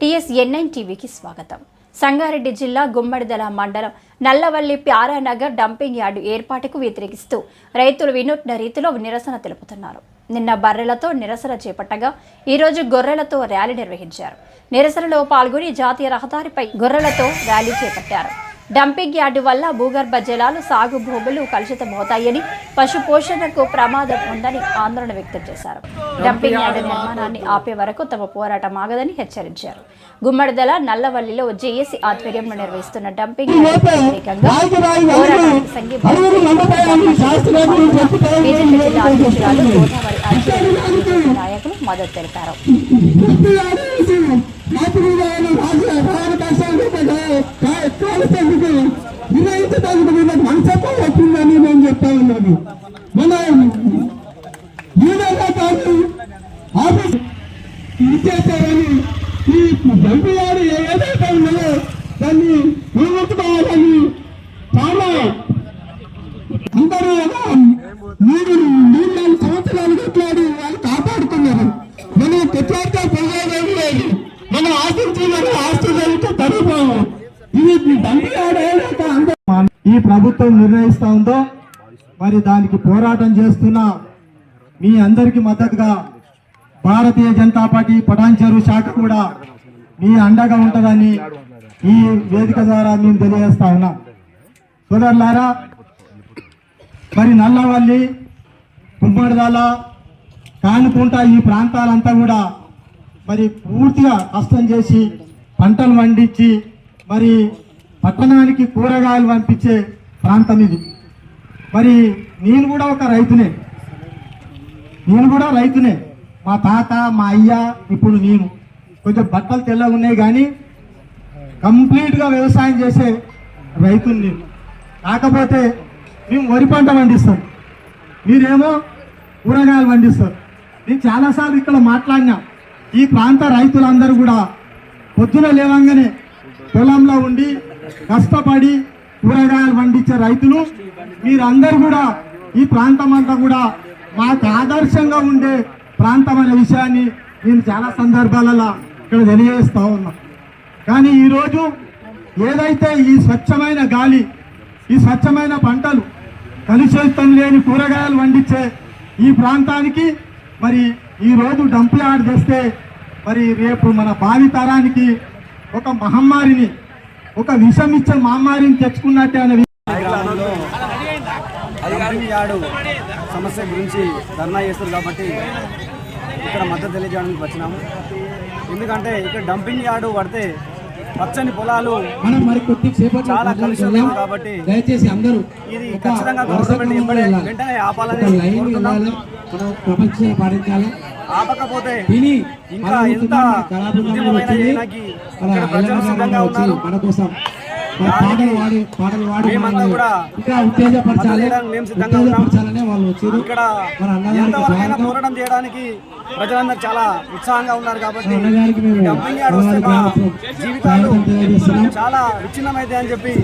TS NIN టీవీకి స్వాగతం. సంగారెడ్డి జిల్లా గుమ్మడిదల మండలం నల్లవల్లి ప్యారానగర్ డంపింగ్ యార్డు ఏర్పాటుకు వ్యతిరేకిస్తూ రైతులు వినూత్న రీతిలో నిరసన తెలుపుతున్నారు. నిన్న బర్రెలతో నిరసన చేపట్టగా ఈరోజు గొర్రెలతో ర్యాలీ నిర్వహించారు. నిరసనలో పాల్గొని జాతీయ రహదారిపై గొర్రెలతో ర్యాలీ చేపట్టారు. డంపింగ్ యార్డు వల్ల భూగర్భ జలాలు సాగు భూములు కలుషితమవుతాయని పశు పోషణకు ప్రమాదం ఉందని ఆందోళన వ్యక్తం చేశారు. డంపింగ్ యార్డు నిర్మాణాన్ని ఆపే వరకు తమ పోరాటం ఆగదని హెచ్చరించారు. గుమ్మడిదల నల్లవల్లిలో జేఏసీ ఆధ్వర్యంలో నిర్వహిస్తున్న డంపింగ్ యార్డుకు వ్యతిరేకంగా పోరాటానికి సంఘీభావం బీజేపీ జిల్లా అధ్యక్షురాలు మనసత్వం వచ్చిందని నేను చెప్తా ఉన్నాను. మన యూనియన్ కాదు ఆఫీస్ ఇచ్చేసారని ఈ దంపియాడు ఏదైతే ఉన్నదో దాన్ని నిలబెట్టుకోవాలని చాలా అందరూ ఒక ఈ ప్రభుత్వం నిర్ణయిస్తా ఉందో మరి దానికి పోరాటం చేస్తున్న మీ అందరికీ మద్దతుగా భారతీయ జనతా పార్టీ పటాన్చెరు శాఖ కూడా మీ అండగా ఉంటుందని ఈ వేదిక ద్వారా మేము తెలియజేస్తా ఉన్నాం. సోదరులారా మరి నల్లవల్లి కుమ్మడిదాల కానుకుంట ఈ ప్రాంతాలంతా కూడా మరి పూర్తిగా కష్టం చేసి పంటలు పండించి మరి పట్టణానికి కూరగాయలు పంపించే ప్రాంతం ఇది. మరి నేను కూడా ఒక రైతునే. నేను కూడా రైతునే. మా తాత మా అయ్య ఇప్పుడు నేను. కొంచెం బట్టలు తెల్లగా ఉన్నాయి కానీ కంప్లీట్గా వ్యవసాయం చేసే రైతుని నేను. కాకపోతే మేము వరి పంట పండిస్తాం. మీరేమో కూరగాయలు పండిస్తారు. నేను చాలాసార్లు ఇక్కడ మాట్లాడినా. ఈ ప్రాంత రైతులందరూ కూడా పొద్దున లేవంగానే పొలంలో ఉండి కష్టపడి కూరగాయలు పండించే రైతులు మీరందరూ కూడా ఈ ప్రాంతం అంతా కూడా మాకు ఆదర్శంగా ఉండే ప్రాంతం అనే విషయాన్ని నేను చాలా సందర్భాలలో ఇక్కడ తెలియజేస్తూ ఉన్నా. కానీ ఈరోజు ఏదైతే ఈ స్వచ్ఛమైన గాలి ఈ స్వచ్ఛమైన పంటలు కలుషితం లేని కూరగాయలు పండించే ఈ ప్రాంతానికి మరి ఈ రోజు డంప్ యార్డ్ చేస్తే మరి రేపు మన భావి తరానికి ఒక మహమ్మారిని ఒక విషం ఇచ్చే మహమ్మారిని తెచ్చుకున్నట్టే అనే యార్డు సమస్య గురించి ధర్నా చేస్తారు కాబట్టి ఇక్కడ మద్దతు తెలియజేయడానికి వచ్చినాము ఎందుకంటే ఇక్కడ డంపింగ్ యార్డు పడితే పచ్చని పొలాలు మనం మరి చాలా కలుషితం. కాబట్టి దయచేసి అందరూ ఇది ఖచ్చితంగా గవర్నమెంట్. వెంటనే ఆపాలని ప్రపంచం పాటించాలి ఆపకపోతే ఇంకా ఎంత ఉద్యమమైన ఇక్కడ ప్రజలు అయ్యన్న సిద్ధంగా గారు వచ్చి ఉన్నారు. మన కోసం పాటలు వాడి పాటలు వాడి ఇంకా ఉత్తేజపరచాలి. చేయడానికి మేము సిద్ధంగా ఉన్నాం. ఉత్తేజపరచాలనే వాళ్ళు వచ్చారు. ఇక్కడ మన అన్నగారికి ఎంతవరకైనా స్వాగతం. పోరాటం చేయడానికి ప్రజలందరూ చాలా ఉత్సాహంగా ఉన్నారు కాబట్టి జీవితాలు చాలా విచ్ఛిన్నమైతే అని చెప్పి